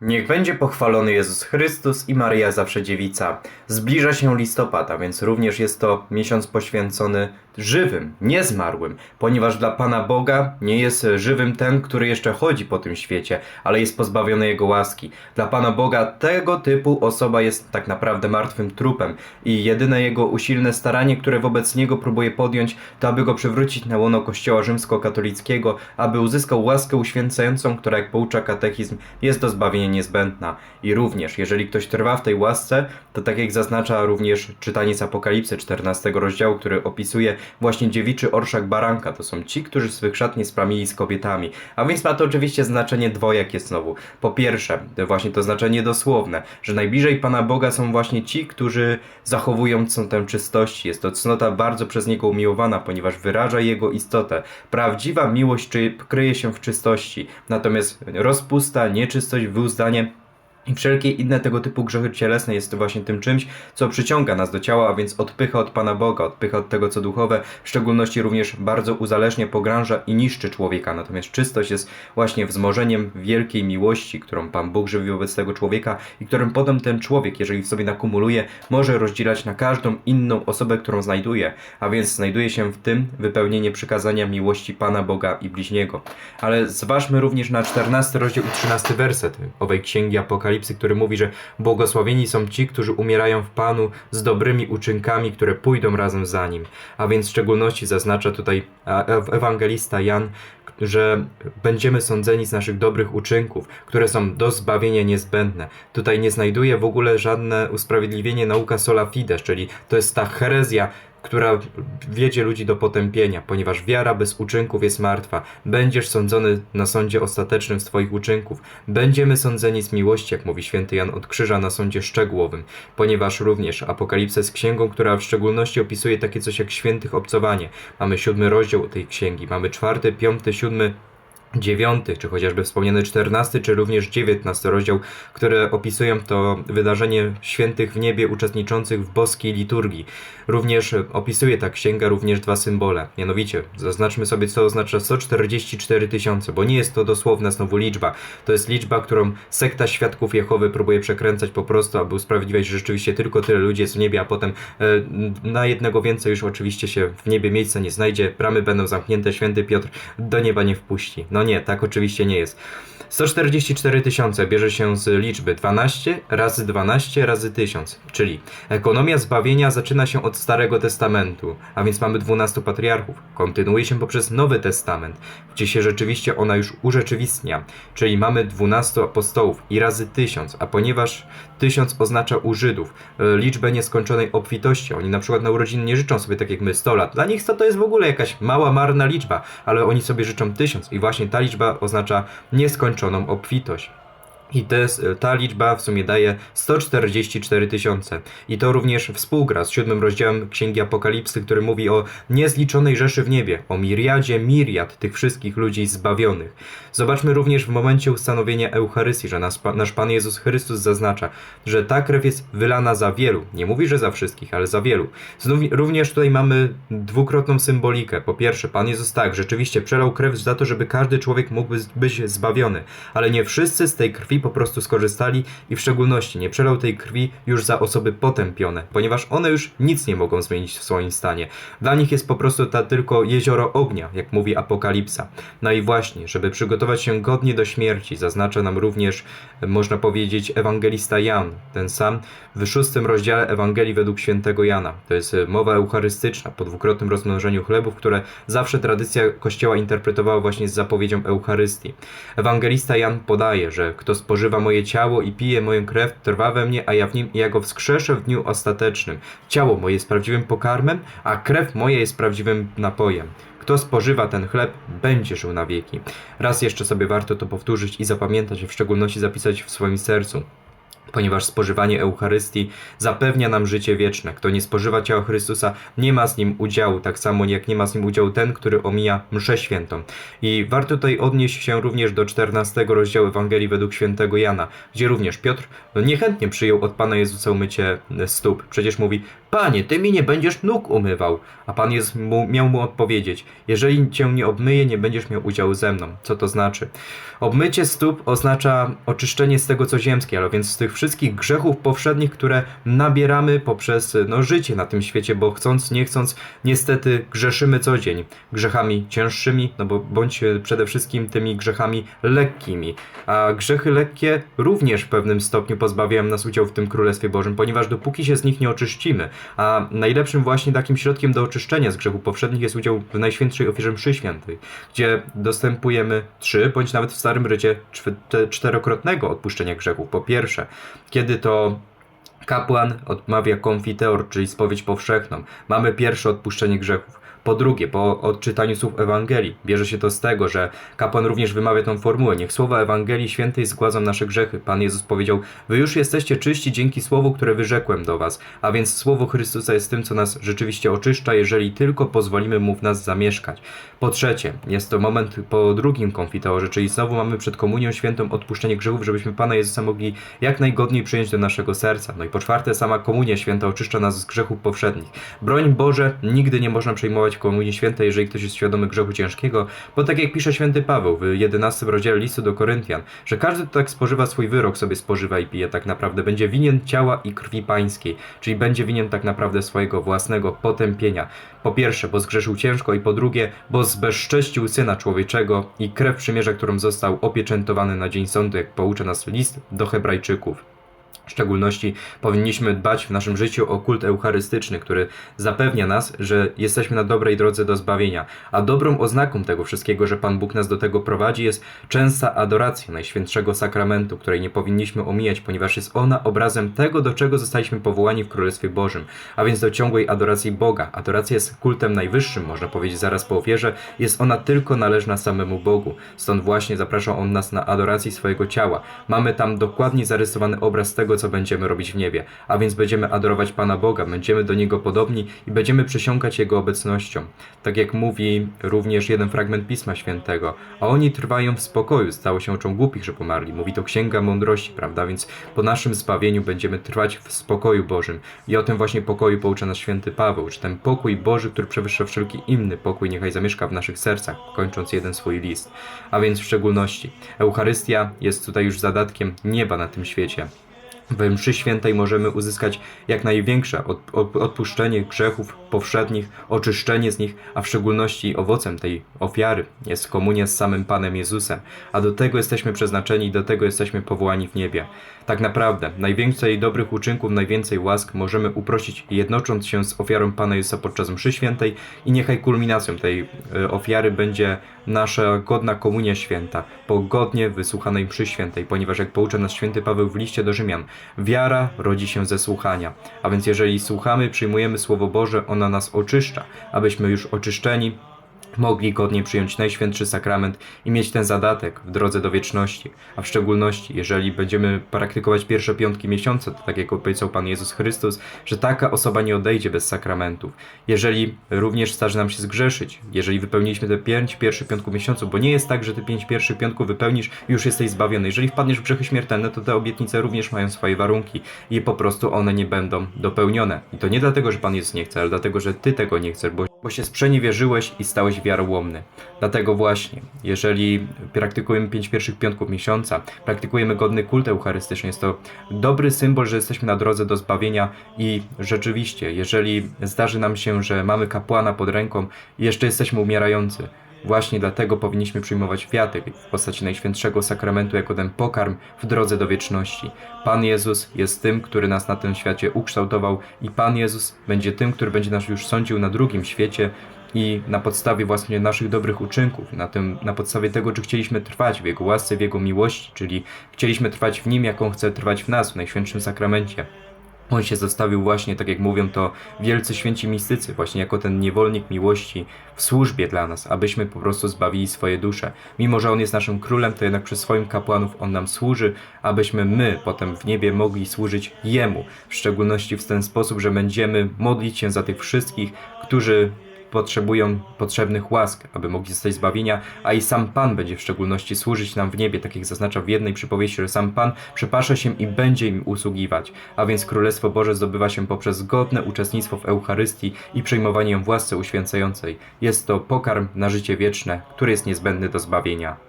Niech będzie pochwalony Jezus Chrystus i Maryja Zawsze Dziewica. Zbliża się listopad, a więc również jest to miesiąc poświęcony żywym, nie zmarłym, ponieważ dla Pana Boga nie jest żywym ten, który jeszcze chodzi po tym świecie, ale jest pozbawiony Jego łaski. Dla Pana Boga tego typu osoba jest tak naprawdę martwym trupem i jedyne Jego usilne staranie, które wobec Niego próbuje podjąć, to aby Go przywrócić na łono Kościoła rzymskokatolickiego, aby uzyskał łaskę uświęcającą, która jak poucza katechizm jest do zbawienia niezbędna. I również, jeżeli ktoś trwa w tej łasce, to tak jak zaznacza również czytanie z Apokalipsy 14 rozdziału, który opisuje właśnie dziewiczy orszak baranka. To są ci, którzy swych szat nie spramili z kobietami. A więc ma to oczywiście znaczenie dwojakie znowu. Po pierwsze, właśnie to znaczenie dosłowne, że najbliżej Pana Boga są właśnie ci, którzy zachowują cnotę czystości. Jest to cnota bardzo przez Niego umiłowana, ponieważ wyraża Jego istotę. Prawdziwa miłość kryje się w czystości. Natomiast rozpusta, nieczystość, wyuzdanie i wszelkie inne tego typu grzechy cielesne jest właśnie tym czymś, co przyciąga nas do ciała, a więc odpycha od Pana Boga, odpycha od tego, co duchowe, w szczególności również bardzo uzależnia, pogrąża i niszczy człowieka. Natomiast czystość jest właśnie wzmożeniem wielkiej miłości, którą Pan Bóg żywi wobec tego człowieka i którym potem ten człowiek, jeżeli w sobie nakumuluje, może rozdzielać na każdą inną osobę, którą znajduje. A więc znajduje się w tym wypełnienie przykazania miłości Pana Boga i bliźniego. Ale zważmy również na 14 rozdział i 13 werset owej księgi Apokalipsy, który mówi, że błogosławieni są ci, którzy umierają w Panu z dobrymi uczynkami, które pójdą razem za Nim. A więc w szczególności zaznacza tutaj ewangelista Jan, że będziemy sądzeni z naszych dobrych uczynków, które są do zbawienia niezbędne. Tutaj nie znajduje w ogóle żadne usprawiedliwienie nauka sola fides, czyli to jest ta herezja, która wiedzie ludzi do potępienia, ponieważ wiara bez uczynków jest martwa. Będziesz sądzony na sądzie ostatecznym z Twoich uczynków. Będziemy sądzeni z miłości, jak mówi święty Jan od Krzyża na sądzie szczegółowym, ponieważ również Apokalipsa jest księgą, która w szczególności opisuje takie coś jak świętych obcowanie. Mamy siódmy rozdział tej księgi, mamy czwarty, piąty, siódmy, dziewiąty, czy chociażby wspomniany czternasty, czy również dziewiętnasty rozdział, które opisują to wydarzenie świętych w niebie uczestniczących w boskiej liturgii. Również opisuje ta księga również dwa symbole. Mianowicie, zaznaczmy sobie, co oznacza 144 tysiące, bo nie jest to dosłowna znowu liczba. To jest liczba, którą sekta świadków Jehowy próbuje przekręcać po prostu, aby usprawiedliwiać, że rzeczywiście tylko tyle ludzi jest w niebie, a potem e, na jednego więcej już oczywiście się w niebie miejsca nie znajdzie, bramy będą zamknięte, święty Piotr do nieba nie wpuści. No nie, tak oczywiście nie jest. 144 tysiące bierze się z liczby 12 razy 12 razy 1000, czyli ekonomia zbawienia zaczyna się od Starego Testamentu, a więc mamy 12 patriarchów. Kontynuuje się poprzez Nowy Testament, gdzie się rzeczywiście ona już urzeczywistnia, czyli mamy 12 apostołów i razy 1000, a ponieważ 1000 oznacza u Żydów e, liczbę nieskończonej obfitości, oni na przykład na urodziny nie życzą sobie tak jak my 100 lat, dla nich 100 to jest w ogóle jakaś mała, marna liczba, ale oni sobie życzą 1000 i właśnie ta liczba oznacza nieskończoną obfitość. I jest, ta liczba w sumie daje 144 tysiące. I to również współgra z siódmym rozdziałem Księgi Apokalipsy, który mówi o niezliczonej rzeszy w niebie, o miriadzie miriad tych wszystkich ludzi zbawionych. Zobaczmy również w momencie ustanowienia Eucharystii, że nasz, nasz Pan Jezus Chrystus zaznacza, że ta krew jest wylana za wielu. Nie mówi, że za wszystkich, ale za wielu. Znów, również tutaj mamy dwukrotną symbolikę. Po pierwsze, Pan Jezus tak, rzeczywiście przelał krew za to, żeby każdy człowiek mógł być zbawiony, ale nie wszyscy z tej krwi po prostu skorzystali i w szczególności nie przelał tej krwi już za osoby potępione, ponieważ one już nic nie mogą zmienić w swoim stanie. Dla nich jest po prostu ta tylko jezioro ognia, jak mówi Apokalipsa. No i właśnie, żeby przygotować się godnie do śmierci, zaznacza nam również, można powiedzieć, ewangelista Jan, ten sam w szóstym rozdziale Ewangelii według świętego Jana. To jest mowa eucharystyczna po dwukrotnym rozmnożeniu chlebów, które zawsze tradycja Kościoła interpretowała właśnie z zapowiedzią Eucharystii. Ewangelista Jan podaje, że kto spożywa moje ciało i pije moją krew, trwa we mnie, a ja w nim i ja go wskrzeszę w dniu ostatecznym. Ciało moje jest prawdziwym pokarmem, a krew moja jest prawdziwym napojem. Kto spożywa ten chleb, będzie żył na wieki. Raz jeszcze sobie warto to powtórzyć i zapamiętać, w szczególności zapisać w swoim sercu ponieważ spożywanie Eucharystii zapewnia nam życie wieczne. Kto nie spożywa ciała Chrystusa, nie ma z nim udziału, tak samo jak nie ma z nim udziału ten, który omija mszę świętą. I warto tutaj odnieść się również do 14 rozdziału Ewangelii według świętego Jana, gdzie również Piotr no, niechętnie przyjął od Pana Jezusa umycie stóp. Przecież mówi, Panie, ty mi nie będziesz nóg umywał. A Pan Jezus mu, miał mu odpowiedzieć, jeżeli cię nie obmyję, nie będziesz miał udziału ze mną. Co to znaczy? Obmycie stóp oznacza oczyszczenie z tego, co ziemskie, ale więc z tych wszystkich grzechów powszednich, które nabieramy poprzez no, życie na tym świecie, bo chcąc, nie chcąc, niestety grzeszymy co dzień. Grzechami cięższymi, no bo bądź przede wszystkim tymi grzechami lekkimi. A grzechy lekkie również w pewnym stopniu pozbawiają nas udziału w tym Królestwie Bożym, ponieważ dopóki się z nich nie oczyścimy, a najlepszym właśnie takim środkiem do oczyszczenia z grzechów powszednich jest udział w Najświętszej Ofierze Mszy Świętej, gdzie dostępujemy trzy, bądź nawet w Starym Rycie czterokrotnego odpuszczenia grzechów. Po pierwsze, kiedy to kapłan odmawia konfiteor, czyli spowiedź powszechną, mamy pierwsze odpuszczenie grzechów. Po drugie, po odczytaniu słów Ewangelii, bierze się to z tego, że kapłan również wymawia tą formułę. Niech słowa Ewangelii świętej zgładzą nasze grzechy. Pan Jezus powiedział, wy już jesteście czyści dzięki słowu, które wyrzekłem do was. A więc słowo Chrystusa jest tym, co nas rzeczywiście oczyszcza, jeżeli tylko pozwolimy mu w nas zamieszkać. Po trzecie, jest to moment po drugim konfiteorze, czyli znowu mamy przed Komunią Świętą odpuszczenie grzechów, żebyśmy Pana Jezusa mogli jak najgodniej przyjąć do naszego serca. No i po czwarte, sama Komunia Święta oczyszcza nas z grzechów powszednich. Broń Boże, nigdy nie można przejmować Komunii Świętej, jeżeli ktoś jest świadomy grzechu ciężkiego, bo tak jak pisze święty Paweł w 11 rozdziale listu do Koryntian, że każdy, kto tak spożywa swój wyrok, sobie spożywa i pije tak naprawdę, będzie winien ciała i krwi pańskiej, czyli będzie winien tak naprawdę swojego własnego potępienia. Po pierwsze, bo zgrzeszył ciężko i po drugie, bo zbezcześcił Syna Człowieczego i krew przymierza, którą został opieczętowany na dzień sądu, jak poucza nas list do hebrajczyków. W szczególności powinniśmy dbać w naszym życiu o kult eucharystyczny, który zapewnia nas, że jesteśmy na dobrej drodze do zbawienia. A dobrą oznaką tego wszystkiego, że Pan Bóg nas do tego prowadzi, jest częsta adoracja Najświętszego Sakramentu, której nie powinniśmy omijać, ponieważ jest ona obrazem tego, do czego zostaliśmy powołani w Królestwie Bożym, a więc do ciągłej adoracji Boga. Adoracja jest kultem najwyższym, można powiedzieć zaraz po ofierze, jest ona tylko należna samemu Bogu. Stąd właśnie zapraszał On nas na adorację swojego ciała. Mamy tam dokładnie zarysowany obraz tego, co będziemy robić w niebie. A więc będziemy adorować Pana Boga, będziemy do Niego podobni i będziemy przysiągać Jego obecnością. Tak jak mówi również jeden fragment Pisma Świętego. A oni trwają w spokoju, stało się oczą głupich, że pomarli. Mówi to Księga Mądrości, prawda? Więc po naszym zbawieniu będziemy trwać w spokoju Bożym. I o tym właśnie pokoju poucza nas Święty Paweł, że ten pokój Boży, który przewyższa wszelki inny pokój, niechaj zamieszka w naszych sercach, kończąc jeden swój list. A więc w szczególności Eucharystia jest tutaj już zadatkiem nieba na tym świecie. W mszy świętej możemy uzyskać jak największe od, od, odpuszczenie grzechów powszednich, oczyszczenie z nich, a w szczególności owocem tej ofiary jest komunia z samym Panem Jezusem, a do tego jesteśmy przeznaczeni do tego jesteśmy powołani w niebie. Tak naprawdę, najwięcej dobrych uczynków, najwięcej łask możemy uprosić jednocząc się z ofiarą Pana Jezusa podczas mszy świętej i niechaj kulminacją tej e, ofiary będzie nasza godna komunia święta, po godnie wysłuchanej mszy świętej, ponieważ jak poucza nas święty Paweł w liście do Rzymian, wiara rodzi się ze słuchania. A więc jeżeli słuchamy, przyjmujemy Słowo Boże, ona nas oczyszcza, abyśmy już oczyszczeni mogli godnie przyjąć Najświętszy Sakrament i mieć ten zadatek w drodze do wieczności, a w szczególności, jeżeli będziemy praktykować pierwsze piątki miesiąca, to tak jak obiecał Pan Jezus Chrystus, że taka osoba nie odejdzie bez sakramentów. Jeżeli również starzy nam się zgrzeszyć, jeżeli wypełniliśmy te pięć pierwszych piątków miesiącu, bo nie jest tak, że te pięć pierwszych piątków wypełnisz i już jesteś zbawiony. Jeżeli wpadniesz w grzechy śmiertelne, to te obietnice również mają swoje warunki i po prostu one nie będą dopełnione. I to nie dlatego, że Pan Jezus nie chce, ale dlatego, że Ty tego nie chcesz, bo, bo się sprzeniewierzyłeś i stałeś wiarołomny. Dlatego właśnie, jeżeli praktykujemy pięć pierwszych piątków miesiąca, praktykujemy godny kult eucharystyczny, jest to dobry symbol, że jesteśmy na drodze do zbawienia i rzeczywiście, jeżeli zdarzy nam się, że mamy kapłana pod ręką i jeszcze jesteśmy umierający, Właśnie dlatego powinniśmy przyjmować wiatek w postaci Najświętszego Sakramentu jako ten pokarm w drodze do wieczności. Pan Jezus jest tym, który nas na tym świecie ukształtował i Pan Jezus będzie tym, który będzie nas już sądził na drugim świecie i na podstawie właśnie naszych dobrych uczynków, na, tym, na podstawie tego, czy chcieliśmy trwać w Jego łasce, w Jego miłości, czyli chcieliśmy trwać w Nim, jaką chce trwać w nas, w Najświętszym Sakramencie. On się zostawił właśnie, tak jak mówią to wielcy święci mistycy, właśnie jako ten niewolnik miłości w służbie dla nas, abyśmy po prostu zbawili swoje dusze. Mimo, że On jest naszym królem, to jednak przez swoim kapłanów On nam służy, abyśmy my potem w niebie mogli służyć Jemu. W szczególności w ten sposób, że będziemy modlić się za tych wszystkich, którzy potrzebują potrzebnych łask, aby mogli zostać zbawienia, a i sam Pan będzie w szczególności służyć nam w niebie, tak jak zaznacza w jednej przypowieści, że sam Pan przepasze się i będzie im usługiwać. A więc Królestwo Boże zdobywa się poprzez godne uczestnictwo w Eucharystii i przyjmowanie ją w łasce uświęcającej. Jest to pokarm na życie wieczne, który jest niezbędny do zbawienia.